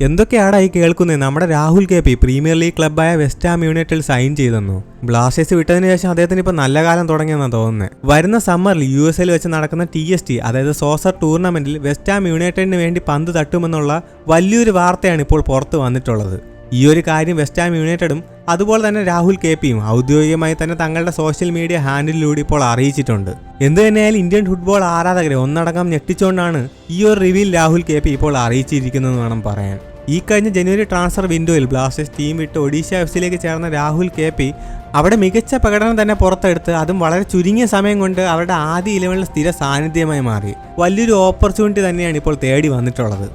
എന്തൊക്കെയാടാ ഈ കേൾക്കുന്നത് നമ്മുടെ Rahul K P Premier League ക്ലബ്ബായ വെസ്റ്റ് ഹാം യുണൈറ്റഡിൽ സൈൻ ചെയ്തെന്നു? ബ്ലാസ്റ്റേഴ്സ് വിട്ടതിന് ശേഷം അദ്ദേഹത്തിന് ഇപ്പോൾ നല്ല കാലം തുടങ്ങിയെന്നാണ് തോന്നുന്നത് വരുന്ന സമ്മറിൽ യു എസ് എൽ വെച്ച് നടക്കുന്ന ടി എസ് ടി അതായത് സോസർ ടൂർണമെന്റിൽ വെസ്റ്റ് യുണൈറ്റഡിന് വേണ്ടി പന്ത് തട്ടുമെന്നുള്ള വലിയൊരു വാർത്തയാണ് ഇപ്പോൾ പുറത്ത് വന്നിട്ടുള്ളത്. ഈ ഒരു കാര്യം വെസ്റ്റ് ഹാം യുണൈറ്റഡും അതുപോലെ തന്നെ രാഹുൽ കെ പിയും ഔദ്യോഗികമായി തന്നെ തങ്ങളുടെ സോഷ്യൽ മീഡിയ ഹാൻഡിലൂടെ ഇപ്പോൾ അറിയിച്ചിട്ടുണ്ട്. എന്തു തന്നെയായാലും ഇന്ത്യൻ ഫുട്ബോൾ ആരാധകരെ ഒന്നടങ്കം ഞെട്ടിച്ചുകൊണ്ടാണ് ഈ ഒരു റിവ്യൂൽ രാഹുൽ കെ പി ഇപ്പോൾ അറിയിച്ചിരിക്കുന്നതെന്ന് വേണം പറയാൻ. ഈ കഴിഞ്ഞ ജനുവരി ട്രാൻസ്ഫർ വിൻഡോയിൽ ബ്ലാസ്റ്റേഴ്സ് ടീം വിട്ട് ഒഡീഷ എഫ് സിയിലേക്ക് ചേർന്ന രാഹുൽ കെ പി അവിടെ മികച്ച പ്രകടനം തന്നെ പുറത്തെടുത്ത് അതും വളരെ ചുരുങ്ങിയ സമയം കൊണ്ട് അവരുടെ ആദ്യ ഇലവനിൽ സ്ഥിര സാന്നിധ്യമായി മാറി. വലിയൊരു ഓപ്പർച്യൂണിറ്റി തന്നെയാണ് ഇപ്പോൾ തേടി വന്നിട്ടുള്ളത്.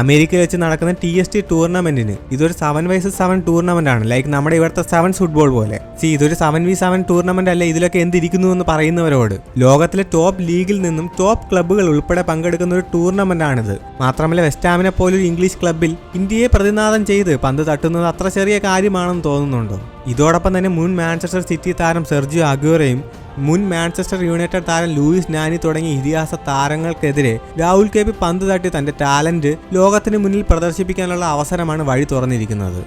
അമേരിക്കയിൽ വെച്ച് നടക്കുന്ന ടി എസ് ടി ടൂർണമെന്റിന് ഇതൊരു സെവൻ വൈസസ് സെവൻ ടൂർണമെന്റ് ആണ്. ലൈക്ക് നമ്മുടെ ഇവിടുത്തെ സെവൻ ഫുട്ബോൾ പോലെ. സി ഇതൊരു സെവൻ വി സെവൻ ടൂർണമെന്റ് അല്ല? ഇതിലൊക്കെ എന്തിരിക്കുന്നു എന്ന് പറയുന്നവരോട്. ലോകത്തിലെ ടോപ്പ് ലീഗിൽ നിന്നും ടോപ്പ് ക്ലബ്ബുകൾ ഉൾപ്പെടെ പങ്കെടുക്കുന്ന ഒരു ടൂർണമെന്റ് ആണിത്. മാത്രമല്ല വെസ്റ്റാമിനെ പോലൊരു ഇംഗ്ലീഷ് ക്ലബ്ബിൽ ഇന്ത്യയെ പ്രതിനിധാനം ചെയ്ത് പന്ത് തട്ടുന്നത് അത്ര ചെറിയ കാര്യമാണെന്ന് തോന്നുന്നുണ്ടോ? ഇതോടൊപ്പം തന്നെ മുൻ മാഞ്ചസ്റ്റർ സിറ്റി താരം സെർജിയോ അഗ്യൂറയും മുൻ മാഞ്ചസ്റ്റർ യുണൈറ്റഡ് താരം ലൂയിസ് നാനി തുടങ്ങിയ ഇതിഹാസ താരങ്ങൾക്കെതിരെ രാഹുൽ കെ പി പന്ത് തട്ടി തന്റെ ടാലന്റ് ലോകത്തിന് മുന്നിൽ പ്രദർശിപ്പിക്കാനുള്ള അവസരമാണ് വഴി തുറന്നിരിക്കുന്നത്.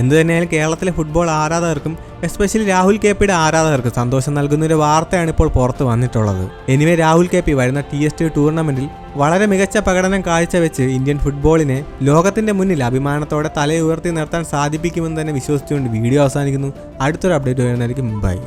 എന്തുതന്നെയാലും കേരളത്തിലെ ഫുട്ബോൾ ആരാധകർക്കും എസ്പെഷ്യലി രാഹുൽ കെ പിയുടെ ആരാധകർക്കും സന്തോഷം നൽകുന്ന ഒരു വാർത്തയാണ് ഇപ്പോൾ പുറത്ത് വന്നിട്ടുള്ളത്. എനിവേ രാഹുൽ കെ പി വരുന്ന ടി എസ് ടി ടൂർണമെന്റിൽ വളരെ മികച്ച പ്രകടനം കാഴ്ചവെച്ച് ഇന്ത്യൻ ഫുട്ബോളിനെ ലോകത്തിന്റെ മുന്നിൽ അഭിമാനത്തോടെ തലയുയർത്തി നിർത്താൻ സാധിപ്പിക്കുമെന്ന് തന്നെ വിശ്വസിച്ചുകൊണ്ട് വീഡിയോ അവസാനിക്കുന്നു. അടുത്തൊരു അപ്ഡേറ്റ് വരുന്നതായിരിക്കും. ബൈ